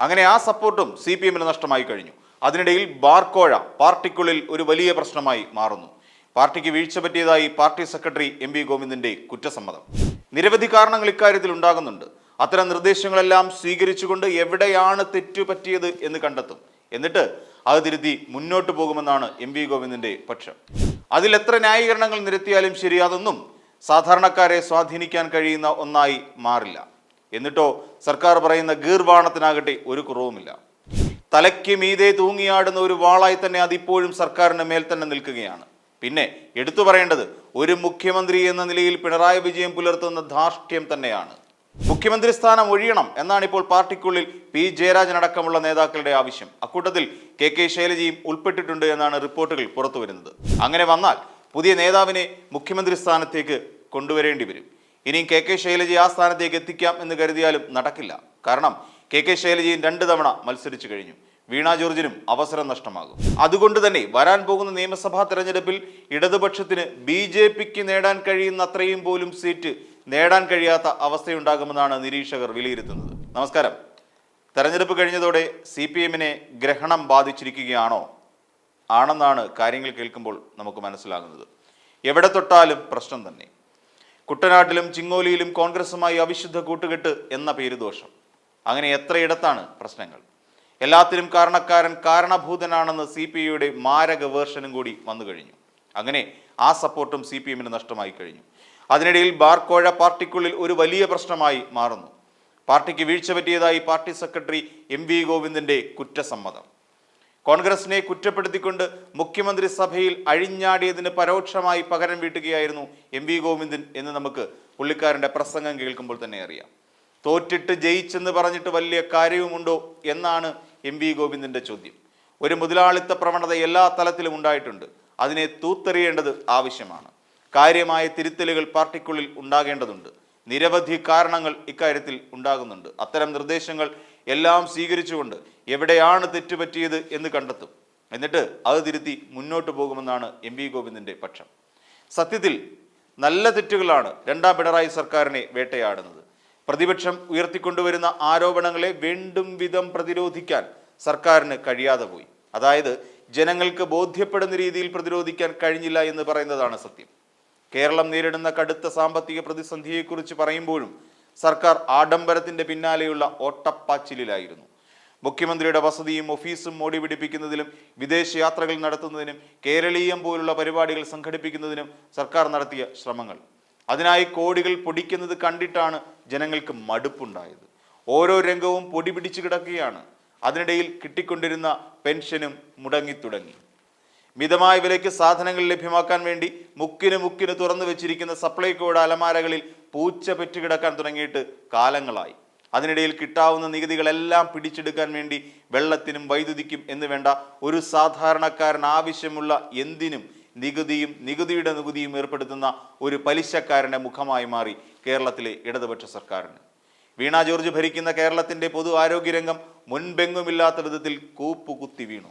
അങ്ങനെ ആ സപ്പോർട്ടും സി പി എമ്മിന് നഷ്ടമായി കഴിഞ്ഞു. അതിനിടയിൽ ബാർക്കോഴ പാർട്ടിക്കുള്ളിൽ ഒരു വലിയ പ്രശ്നമായി മാറുന്നു. പാർട്ടിക്ക് വീഴ്ച പറ്റിയതായി പാർട്ടി സെക്രട്ടറി എം വി ഗോവിന്ദന്റെ കുറ്റസമ്മതം. നിരവധി കാരണങ്ങൾ ഇക്കാര്യത്തിൽ ഉണ്ടാകുന്നുണ്ട്. അത്തരം നിർദ്ദേശങ്ങളെല്ലാം സ്വീകരിച്ചുകൊണ്ട് എവിടെയാണ് തെറ്റു പറ്റിയത് എന്ന് കണ്ടെത്തും. എന്നിട്ട് അത് തിരുത്തി മുന്നോട്ട് പോകുമെന്നാണ് എം വി ഗോവിന്ദന്റെ പക്ഷം. അതിൽ എത്ര ന്യായീകരണങ്ങൾ നിരത്തിയാലും ശരി അതൊന്നും സാധാരണക്കാരെ സ്വാധീനിക്കാൻ കഴിയുന്ന ഒന്നായി മാറില്ല. എന്നിട്ടോ സർക്കാർ പറയുന്ന ഗീർവാണത്തിനാകട്ടെ ഒരു കുറവുമില്ല. തലയ്ക്ക് മീതെ തൂങ്ങിയാടുന്ന ഒരു വാളായി തന്നെ അതിപ്പോഴും സർക്കാരിന് മേൽ തന്നെ നിൽക്കുകയാണ്. പിന്നെ എടുത്തു പറയേണ്ടത് ഒരു മുഖ്യമന്ത്രി എന്ന നിലയിൽ പിണറായി വിജയൻ പുലർത്തുന്ന ധാർഷ്ട്യം തന്നെയാണ്. മുഖ്യമന്ത്രി സ്ഥാനം ഒഴിയണം എന്നാണ് ഇപ്പോൾ പാർട്ടിക്കുള്ളിൽ പി. ജയരാജൻ അടക്കമുള്ള നേതാക്കളുടെ ആവശ്യം. അക്കൂട്ടത്തിൽ കെ. കെ. ശൈലജയും ഉൾപ്പെട്ടിട്ടുണ്ട് എന്നാണ് റിപ്പോർട്ടുകൾ പുറത്തു വരുന്നത് അങ്ങനെ വന്നാൽ പുതിയ നേതാവിനെ മുഖ്യമന്ത്രി സ്ഥാനത്തേക്ക് കൊണ്ടുവരേണ്ടി വരും. ഇനിയും കെ കെ ശൈലജയെ ആ സ്ഥാനത്തേക്ക് എത്തിക്കാം എന്ന് കരുതിയാലും നടക്കില്ല. കാരണം കെ കെ ശൈലജയും രണ്ട് തവണ മത്സരിച്ചു കഴിഞ്ഞു. വീണ ജോർജിനും അവസരം നഷ്ടമാകും. അതുകൊണ്ട് തന്നെ വരാൻ പോകുന്ന നിയമസഭാ തെരഞ്ഞെടുപ്പിൽ ഇടതുപക്ഷത്തിന് ബി ജെ പിക്ക് നേടാൻ കഴിയുന്ന അത്രയും പോലും സീറ്റ് നേടാൻ കഴിയാത്ത അവസ്ഥയുണ്ടാകുമെന്നാണ് നിരീക്ഷകർ വിലയിരുത്തുന്നത്. നമസ്കാരം. തെരഞ്ഞെടുപ്പ് കഴിഞ്ഞതോടെ സി പി എമ്മിനെ ഗ്രഹണം ബാധിച്ചിരിക്കുകയാണോ? ആണെന്നാണ് കാര്യങ്ങൾ കേൾക്കുമ്പോൾ നമുക്ക് മനസ്സിലാകുന്നത്. എവിടെ തൊട്ടാലും പ്രശ്നം തന്നെ. കുട്ടനാട്ടിലും ചിങ്ങോലിയിലും കോൺഗ്രസുമായി അവിശുദ്ധ കൂട്ടുകെട്ട് എന്ന പേര് ദോഷം അങ്ങനെ എത്രയിടത്താണ് പ്രശ്നങ്ങൾ? എല്ലാത്തിനും കാരണക്കാരൻ കാരണഭൂതനാണെന്ന് സി പി ഐയുടെ മാരക വേർഷനും കൂടി വന്നു കഴിഞ്ഞു. അങ്ങനെ ആ സപ്പോർട്ടും സി പി എമ്മിന് നഷ്ടമായി കഴിഞ്ഞു. അതിനിടയിൽ ബാർക്കോഴ പാർട്ടിക്കുള്ളിൽ ഒരു വലിയ പ്രശ്നമായി മാറുന്നു. പാർട്ടിക്ക് വീഴ്ച പറ്റിയതായി പാർട്ടി സെക്രട്ടറി എം വി ഗോവിന്ദന്റെ കുറ്റസമ്മതം. കോൺഗ്രസിനെ കുറ്റപ്പെടുത്തിക്കൊണ്ട് മുഖ്യമന്ത്രി സഭയിൽ അഴിഞ്ഞാടിയതിന് പരോക്ഷമായി പകരം വീട്ടുകയായിരുന്നു എം വി ഗോവിന്ദൻ എന്ന് നമുക്ക് പുള്ളിക്കാരന്റെ പ്രസംഗം കേൾക്കുമ്പോൾ തന്നെ അറിയാം. തോറ്റിട്ട് ജയിച്ചെന്ന് പറഞ്ഞിട്ട് വലിയ കാര്യവുമുണ്ടോ എന്നാണ് എം വി ഗോവിന്ദന്റെ ചോദ്യം. ഒരു മുതലാളിത്ത പ്രവണത എല്ലാ തലത്തിലും ഉണ്ടായിട്ടുണ്ട്. അതിനെ തൂത്തെറിയേണ്ടത് ആവശ്യമാണ്. കാര്യമായ തിരുത്തലുകൾ പാർട്ടിക്കുള്ളിൽ ഉണ്ടാകേണ്ടതുണ്ട്. നിരവധി കാരണങ്ങൾ ഇക്കാര്യത്തിൽ ഉണ്ടാകുന്നുണ്ട്. അത്തരം നിർദ്ദേശങ്ങൾ എല്ലാം സ്വീകരിച്ചുകൊണ്ട് എവിടെയാണ് തെറ്റുപറ്റിയത് എന്ന് കണ്ടെത്തും. എന്നിട്ട് അത് തിരുത്തി മുന്നോട്ട് പോകുമെന്നാണ് എം വി ഗോവിന്ദന്റെ പക്ഷം. സത്യത്തിൽ നല്ല തെറ്റുകളാണ് രണ്ടാം പിണറായി സർക്കാരിനെ വേട്ടയാടുന്നത്. പ്രതിപക്ഷം ഉയർത്തിക്കൊണ്ടുവരുന്ന ആരോപണങ്ങളെ വീണ്ടും വിധം പ്രതിരോധിക്കാൻ സർക്കാരിന് കഴിയാതെ പോയി. അതായത് ജനങ്ങൾക്ക് ബോധ്യപ്പെടുന്ന രീതിയിൽ പ്രതിരോധിക്കാൻ കഴിഞ്ഞില്ല എന്ന് പറയുന്നതാണ് സത്യം. കേരളം നേരിടുന്ന കടുത്ത സാമ്പത്തിക പ്രതിസന്ധിയെക്കുറിച്ച് പറയുമ്പോഴും സർക്കാർ ആഡംബരത്തിന്റെ പിന്നാലെയുള്ള ഓട്ടപ്പാച്ചിലായിരുന്നു മുഖ്യമന്ത്രിയുടെ വസതിയും ഓഫീസും മോടി പിടിപ്പിക്കുന്നതിലും വിദേശ യാത്രകൾ നടത്തുന്നതിനും കേരളീയം പോലുള്ള പരിപാടികൾ സംഘടിപ്പിക്കുന്നതിനും സർക്കാർ നടത്തിയ ശ്രമങ്ങൾ. അതിനായി കോടികൾ പൊടിക്കുന്നത് കണ്ടിട്ടാണ് ജനങ്ങൾക്ക് മടുപ്പുണ്ടായത്. ഓരോ രംഗവും പൊടി പിടിച്ചു കിടക്കുകയാണ്. അതിനിടയിൽ കിട്ടിക്കൊണ്ടിരുന്ന പെൻഷനും മുടങ്ങിത്തുടങ്ങി. മിതമായ വിലയ്ക്ക് സാധനങ്ങൾ ലഭ്യമാക്കാൻ വേണ്ടി മുക്കിന് മുക്കിന് തുറന്നു വെച്ചിരിക്കുന്ന സപ്ലൈകോയുടെ അലമാരകളിൽ പൂച്ച പെറ്റുകിടക്കാൻ തുടങ്ങിയിട്ട് കാലങ്ങളായി. അതിനിടയിൽ കിട്ടാവുന്ന നികുതികളെല്ലാം പിടിച്ചെടുക്കാൻ വേണ്ടി വെള്ളത്തിനും വൈദ്യുതിക്കും എന്ന് വേണ്ട ഒരു സാധാരണക്കാരൻ ആവശ്യമുള്ള എന്തിനും നികുതിയും നികുതിയുടെ നികുതിയും ഏർപ്പെടുത്തുന്ന ഒരു പലിശക്കാരന്റെ മുഖമായി മാറി കേരളത്തിലെ ഇടതുപക്ഷ സർക്കാരിന്. വീണ ജോർജ് ഭരിക്കുന്ന കേരളത്തിന്റെ പൊതു ആരോഗ്യരംഗം മുൻപെങ്ങുമില്ലാത്ത വിധത്തിൽ കൂപ്പുകുത്തി വീണു.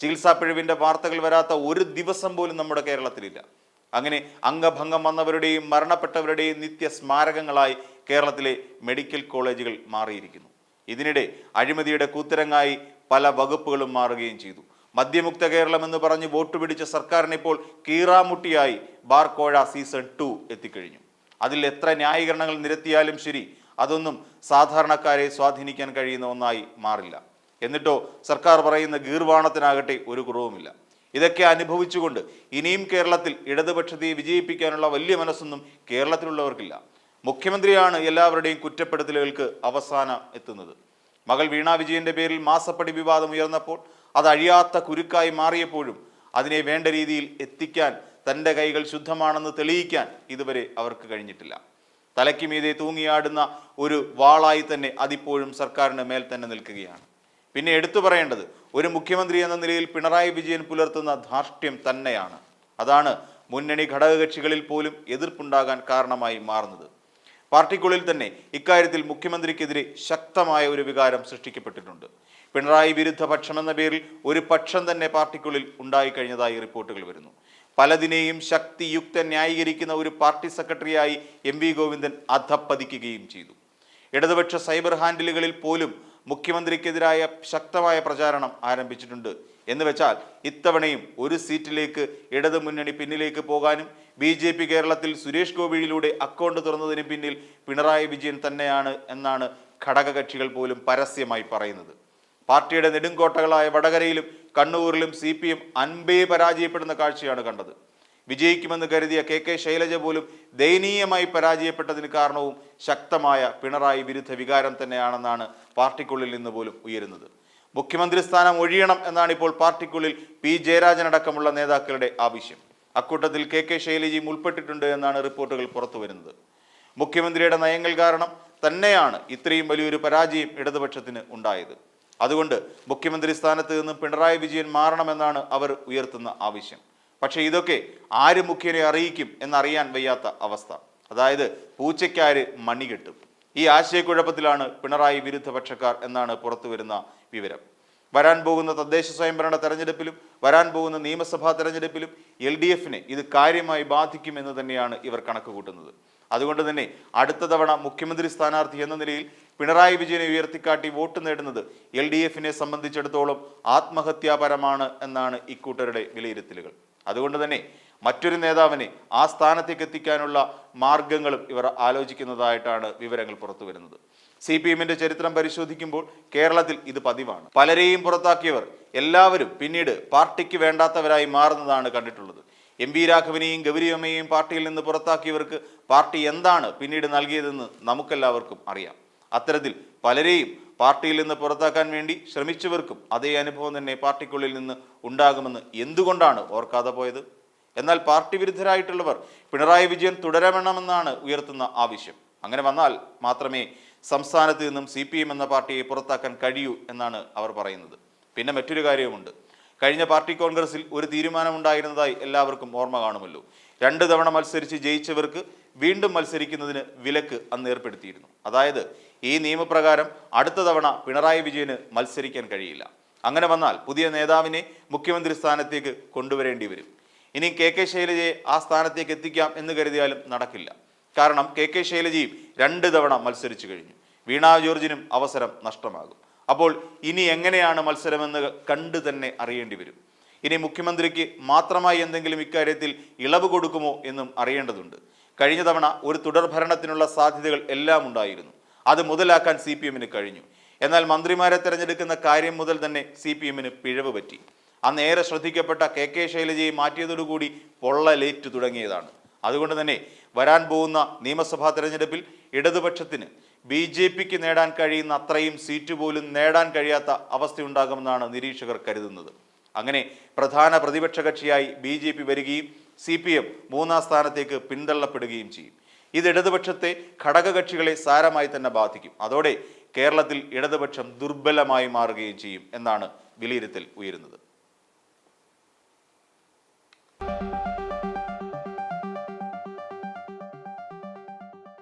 ചികിത്സാ പിഴവിന്റെ വാർത്തകൾ വരാത്ത ഒരു ദിവസം പോലും നമ്മുടെ കേരളത്തിലില്ല. അങ്ങനെ അംഗഭംഗം വന്നവരുടെയും മരണപ്പെട്ടവരുടെയും നിത്യ സ്മാരകങ്ങളായി കേരളത്തിലെ മെഡിക്കൽ കോളേജുകൾ മാറിയിരിക്കുന്നു. ഇതിനിടെ അഴിമതിയുടെ കൂത്തരങ്ങായി പല വകുപ്പുകളും മാറുകയും ചെയ്തു. മദ്യമുക്ത കേരളം എന്ന് പറഞ്ഞ് വോട്ട് പിടിച്ച സർക്കാരിനിപ്പോൾ കീറാമുട്ടിയായി ബാർ കോഴ സീസൺ ടു എത്തിക്കഴിഞ്ഞു. അതിൽ എത്ര ന്യായീകരണങ്ങൾ നിരത്തിയാലും ശരി അതൊന്നും സാധാരണക്കാരെ സ്വാധീനിക്കാൻ കഴിയുന്ന ഒന്നായി മാറില്ല. എന്നിട്ടോ സർക്കാർ പറയുന്ന ഗീർവാണത്തിനാകട്ടെ ഒരു കുറവുമില്ല. ഇതൊക്കെ അനുഭവിച്ചുകൊണ്ട് ഇനിയും കേരളത്തിൽ ഇടതുപക്ഷത്തെ വിജയിപ്പിക്കാനുള്ള വലിയ മനസ്സൊന്നും കേരളത്തിലുള്ളവർക്കില്ല. മുഖ്യമന്ത്രിയാണ് എല്ലാവരുടെയും കുറ്റപ്പെടുത്തലുകൾക്ക് അവസാനം എത്തുന്നത്. മകൾ വീണ വിജയന്റെ പേരിൽ മാസപ്പടി വിവാദം ഉയർന്നപ്പോൾ അത് അഴിയാത്ത കുരുക്കായി മാറിയപ്പോഴും അതിനെ വേണ്ട രീതിയിൽ എത്തിക്കാൻ തന്റെ കൈകൾ ശുദ്ധമാണെന്ന് തെളിയിക്കാൻ ഇതുവരെ അവർക്ക് കഴിഞ്ഞിട്ടില്ല. തലയ്ക്ക് മീതെ തൂങ്ങിയാടുന്ന ഒരു വാളായി തന്നെ അതിപ്പോഴും സർക്കാരിന് മേൽ തന്നെ നിൽക്കുകയാണ്. പിന്നെ എടുത്തു പറയേണ്ടത് ഒരു മുഖ്യമന്ത്രി എന്ന നിലയിൽ പിണറായി വിജയൻ പുലർത്തുന്ന ധാർഷ്ട്യം തന്നെയാണ്. അതാണ് മുന്നണി ഘടകകക്ഷികളിൽ പോലും എതിർപ്പുണ്ടാകാൻ കാരണമായി മാറുന്നത്. പാർട്ടിക്കുള്ളിൽ തന്നെ ഇക്കാര്യത്തിൽ മുഖ്യമന്ത്രിക്കെതിരെ ശക്തമായ ഒരു വികാരം സൃഷ്ടിക്കപ്പെട്ടിട്ടുണ്ട്. പിണറായി വിരുദ്ധ എന്ന പേരിൽ ഒരു പക്ഷം തന്നെ പാർട്ടിക്കുള്ളിൽ ഉണ്ടായിക്കഴിഞ്ഞതായി റിപ്പോർട്ടുകൾ വരുന്നു. പലതിനെയും ശക്തിയുക്ത ന്യായീകരിക്കുന്ന ഒരു പാർട്ടി സെക്രട്ടറിയായി എം വി ഗോവിന്ദൻ അധപ്പതിക്കുകയും ചെയ്തു. ഇടതുപക്ഷ സൈബർ ഹാൻഡിലുകളിൽ പോലും മുഖ്യമന്ത്രിക്കെതിരായ ശക്തമായ പ്രചാരണം ആരംഭിച്ചിട്ടുണ്ട്. എന്ന് വെച്ചാൽ ഇത്തവണയും ഒരു സീറ്റിലേക്ക് ഇടതു മുന്നണി പിന്നിലേക്ക് പോകാനും ബി ജെ പി കേരളത്തിൽ സുരേഷ് ഗോപിയിലൂടെ അക്കൗണ്ട് തുറന്നതിന് പിന്നിൽ പിണറായി വിജയൻ തന്നെയാണ് എന്നാണ് ഘടകകക്ഷികൾ പോലും പരസ്യമായി പറയുന്നത്. പാർട്ടിയുടെ നെടുങ്കോട്ടകളായ വടകരയിലും കണ്ണൂരിലും സി പി എം അൻപേ പരാജയപ്പെടുന്ന കാഴ്ചയാണ് കണ്ടത്. വിജയിക്കുമെന്ന് കരുതിയ കെ കെ ശൈലജ പോലും ദയനീയമായി പരാജയപ്പെട്ടതിന് കാരണവും ശക്തമായ പിണറായി വിരുദ്ധ വികാരം തന്നെയാണെന്നാണ് പാർട്ടിക്കുള്ളിൽ നിന്ന് പോലും ഉയരുന്നത്. മുഖ്യമന്ത്രി സ്ഥാനം ഒഴിയണം എന്നാണ് ഇപ്പോൾ പാർട്ടിക്കുള്ളിൽ പി ജയരാജൻ അടക്കമുള്ള നേതാക്കളുടെ ആവശ്യം. അക്കൂട്ടത്തിൽ കെ കെ ശൈലജയും ഉൾപ്പെട്ടിട്ടുണ്ട് എന്നാണ് റിപ്പോർട്ടുകൾ പുറത്തു വരുന്നത്. മുഖ്യമന്ത്രിയുടെ നയങ്ങൾ കാരണം തന്നെയാണ് ഇത്രയും വലിയൊരു പരാജയം ഇടതുപക്ഷത്തിന് ഉണ്ടായത്. അതുകൊണ്ട് മുഖ്യമന്ത്രി സ്ഥാനത്ത് നിന്നും പിണറായി വിജയൻ മാറണമെന്നാണ് അവർ ഉയർത്തുന്ന ആവശ്യം. പക്ഷേ ഇതൊക്കെ ആര് മുഖ്യനെ അറിയിക്കും എന്നറിയാൻ വയ്യാത്ത അവസ്ഥ. അതായത് പൂച്ചയ്ക്കാര് മണി കെട്ടും. ഈ ആശയക്കുഴപ്പത്തിലാണ് പിണറായി വിരുദ്ധ പക്ഷക്കാർ എന്നാണ് പുറത്തു വരുന്ന വിവരം. വരാൻ പോകുന്ന തദ്ദേശ സ്വയംഭരണ തെരഞ്ഞെടുപ്പിലും വരാൻ പോകുന്ന നിയമസഭാ തെരഞ്ഞെടുപ്പിലും എൽ ഡി എഫിനെ ഇത് കാര്യമായി ബാധിക്കുമെന്ന് തന്നെയാണ് ഇവർ കണക്ക് കൂട്ടുന്നത് അതുകൊണ്ട് തന്നെ അടുത്ത തവണ മുഖ്യമന്ത്രി സ്ഥാനാർത്ഥി എന്ന നിലയിൽ പിണറായി വിജയനെ ഉയർത്തിക്കാട്ടി വോട്ട് നേടുന്നത് എൽ ഡി എഫിനെ സംബന്ധിച്ചിടത്തോളം ആത്മഹത്യാപരമാണ് എന്നാണ് ഇക്കൂട്ടരുടെ വിലയിരുത്തലുകൾ. അതുകൊണ്ട് തന്നെ മറ്റൊരു നേതാവിനെ ആ സ്ഥാനത്തേക്ക് എത്തിക്കാനുള്ള മാർഗങ്ങളും ഇവർ ആലോചിക്കുന്നതായിട്ടാണ് വിവരങ്ങൾ പുറത്തു വരുന്നത്. സി പി എമ്മിന്റെ ചരിത്രം പരിശോധിക്കുമ്പോൾ കേരളത്തിൽ ഇത് പതിവാണ്. പലരെയും പുറത്താക്കിയവർ എല്ലാവരും പിന്നീട് പാർട്ടിക്ക് വേണ്ടാത്തവരായി മാറുന്നതാണ് കണ്ടിട്ടുള്ളത്. എം വി രാഘവനെയും ഗൗരിയമ്മയെയും പാർട്ടിയിൽ നിന്ന് പുറത്താക്കിയവർക്ക് പാർട്ടി എന്താണ് പിന്നീട് നൽകിയതെന്ന് നമുക്കെല്ലാവർക്കും അറിയാം. അത്തരത്തിൽ പലരെയും പാർട്ടിയിൽ നിന്ന് പുറത്താക്കാൻ വേണ്ടി ശ്രമിച്ചവർക്കും അതേ അനുഭവം തന്നെ പാർട്ടിക്കുള്ളിൽ നിന്ന് ഉണ്ടാകുമെന്ന് എന്തുകൊണ്ടാണ് ഓർക്കാതെ പോയത്? എന്നാൽ പാർട്ടി വിരുദ്ധരായിട്ടുള്ളവർ പിണറായി വിജയൻ തുടരണമെന്നാണ് ഉയർത്തുന്ന ആവശ്യം. അങ്ങനെ വന്നാൽ മാത്രമേ സംസ്ഥാനത്ത് നിന്നും സി എന്ന പാർട്ടിയെ പുറത്താക്കാൻ കഴിയൂ എന്നാണ് അവർ പറയുന്നത്. പിന്നെ മറ്റൊരു കാര്യവുമുണ്ട്. കഴിഞ്ഞ പാർട്ടി കോൺഗ്രസിൽ ഒരു തീരുമാനമുണ്ടായിരുന്നതായി എല്ലാവർക്കും ഓർമ്മ കാണുമല്ലോ. രണ്ട് തവണ മത്സരിച്ച് ജയിച്ചവർക്ക് വീണ്ടും മത്സരിക്കുന്നതിന് വിലക്ക് അന്ന് ഏർപ്പെടുത്തിയിരുന്നു. അതായത് ഈ നിയമപ്രകാരം അടുത്ത തവണ പിണറായി വിജയന് മത്സരിക്കാൻ കഴിയില്ല. അങ്ങനെ വന്നാൽ പുതിയ നേതാവിനെ മുഖ്യമന്ത്രി സ്ഥാനത്തേക്ക് കൊണ്ടുവരേണ്ടി വരും. ഇനി കെ കെ ശൈലജയെ ആ സ്ഥാനത്തേക്ക് എത്തിക്കാം എന്ന് കരുതിയാലും നടക്കില്ല. കാരണം കെ കെ ശൈലജയും രണ്ട് തവണ മത്സരിച്ചു കഴിഞ്ഞു. വീണാ ജോർജിനും അവസരം നഷ്ടമാകും. അപ്പോൾ ഇനി എങ്ങനെയാണ് മത്സരമെന്ന് കണ്ടു തന്നെ അറിയേണ്ടി വരും. ഇനി മുഖ്യമന്ത്രിക്ക് മാത്രമായി എന്തെങ്കിലും ഇക്കാര്യത്തിൽ ഇളവ് കൊടുക്കുമോ എന്നും അറിയേണ്ടതുണ്ട്. കഴിഞ്ഞ തവണ ഒരു തുടർഭരണത്തിനുള്ള സാധ്യതകൾ എല്ലാം ഉണ്ടായിരുന്നു. അത് മുതലാക്കാൻ സി പി എമ്മിന് കഴിഞ്ഞു. എന്നാൽ മന്ത്രിമാരെ തിരഞ്ഞെടുക്കുന്ന കാര്യം മുതൽ തന്നെ സി പി എമ്മിന് പിഴവ് പറ്റി. അന്ന് ഏറെ ശ്രദ്ധിക്കപ്പെട്ട കെ കെ ശൈലജയെ മാറ്റിയതോടുകൂടി പൊള്ളലേറ്റു തുടങ്ങിയതാണ്. അതുകൊണ്ട് തന്നെ വരാൻ പോകുന്ന നിയമസഭാ തെരഞ്ഞെടുപ്പിൽ ഇടതുപക്ഷത്തിന് ബി ജെ പിക്ക് നേടാൻ കഴിയുന്ന അത്രയും സീറ്റ് പോലും നേടാൻ കഴിയാത്ത അവസ്ഥയുണ്ടാകുമെന്നാണ് നിരീക്ഷകർ കരുതുന്നത്. അങ്ങനെ പ്രധാന പ്രതിപക്ഷ കക്ഷിയായി ബി ജെ പി വരികയും സി പി എം മൂന്നാം സ്ഥാനത്തേക്ക് പിന്തള്ളപ്പെടുകയും ചെയ്യും. ഇത് ഇടതുപക്ഷത്തെ ഘടകകക്ഷികളെ സാരമായി തന്നെ ബാധിക്കും. അതോടെ കേരളത്തിൽ ഇടതുപക്ഷം ദുർബലമായി മാറുകയും ചെയ്യും എന്നാണ് വിലയിരുത്തൽ ഉയരുന്നത്.